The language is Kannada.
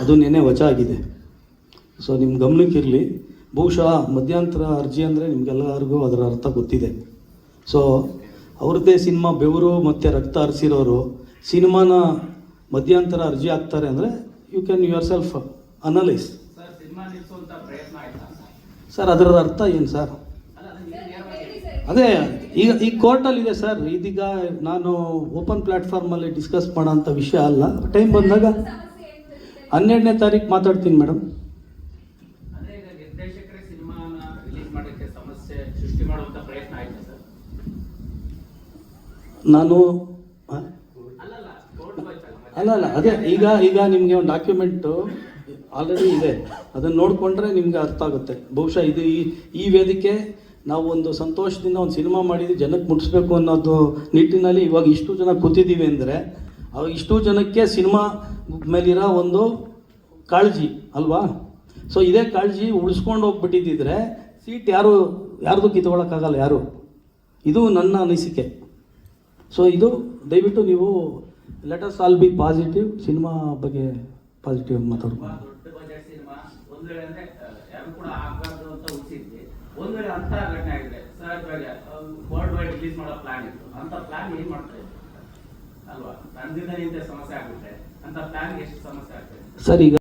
ಅದು ನೆನೆ ವಜಾ ಆಗಿದೆ. ಸೊ ನಿಮ್ಮ ಗಮನಕ್ಕಿರಲಿ ಬಹುಶಃ ಮಧ್ಯಂತರ ಅರ್ಜಿ ಅಂದರೆ ನಿಮಗೆಲ್ಲರಿಗೂ ಅದರ ಅರ್ಥ ಗೊತ್ತಿದೆ. ಸೊ ಅವ್ರದ್ದೇ ಸಿನಿಮಾ ಬೆವರು ಮತ್ತು ರಕ್ತ ಹರಿಸಿರೋರು ಸಿನಿಮಾನ ಮಧ್ಯಂತರ ಅರ್ಜಿ ಹಾಕ್ತಾರೆ ಅಂದರೆ you can yourself analyse sir ಅದರ ಅರ್ಥ ಏನು ಸರ್ ಅದು ಈಗ ಈ ಕೋರ್ಟಲ್ಲಿ ಇದೆ ಸರ್ ಇದೀಗ ನಾನು ಓಪನ್ ಪ್ಲ್ಯಾಟ್ಫಾರ್ಮಲ್ಲಿ ಡಿಸ್ಕಸ್ ಮಾಡೋಂಥ ವಿಷಯ ಅಲ್ಲ. ಟೈಮ್ ಬಂದಾಗ ಹನ್ನೆರಡನೇ ತಾರೀಕು ಮಾತಾಡ್ತೀನಿ ಮೇಡಮ್. ನಾನು. ಅಲ್ಲ ಅಲ್ಲ ಅದೇ ಈಗ ಈಗ ನಿಮಗೆ ಒಂದು ಡಾಕ್ಯುಮೆಂಟು ಆಲ್ರೆಡಿ ಇದೆ. ಅದನ್ನು ನೋಡಿಕೊಂಡ್ರೆ ನಿಮಗೆ ಅರ್ಥ ಆಗುತ್ತೆ. ಬಹುಶಃ ಇದು ಈ ಈ ವೇದಿಕೆ ನಾವು ಒಂದು ಸಂತೋಷದಿಂದ ಒಂದು ಸಿನಿಮಾ ಮಾಡಿದ್ವಿ ಜನಕ್ಕೆ ಮುಟ್ಟಿಸ್ಬೇಕು ಅನ್ನೋದು ನಿಟ್ಟಿನಲ್ಲಿ ಇವಾಗ ಇಷ್ಟು ಜನ ಕೂತಿದ್ದೀವಿ ಅಂದರೆ ಅವಾಗ ಇಷ್ಟು ಜನಕ್ಕೆ ಸಿನಿಮಾ ಮೇಲಿರೋ ಒಂದು ಕಾಳಜಿ, ಅಲ್ವಾ? ಸೊ ಇದೇ ಕಾಳಜಿ ಉಳಿಸ್ಕೊಂಡು ಹೋಗ್ಬಿಟ್ಟಿದ್ದಿದ್ರೆ ಸೀಟ್ ಯಾರು, ಯಾರ್ದು ಕಿತ್ಕೊಳ್ಳೋಕ್ಕಾಗಲ್ಲ ಯಾರು? ಇದು ನನ್ನ ಅನಿಸಿಕೆ. ಸೊ ಇದು ದಯವಿಟ್ಟು ನೀವು letters all be positive cinema ಬಗ್ಗೆ ಪಾಸಿಟಿವ್ ತುಂಬಾ ಮಾತಾಡ್ಬೋದು ಒಂದ್ ವೇಳೆ ಅಂತ ಘಟನೆ ಆಗಿದೆ. ಸರ್ ವರ್ಲ್ಡ್ ವೈಡ್ ರಿಲೀಸ್ ಮಾಡೋ ಪ್ಲಾನ್ ಇತ್ತು. ಅಂತ ಪ್ಲಾನ್ ಏನು ಮಾಡ್ತಾ ಸರ್ ಈಗ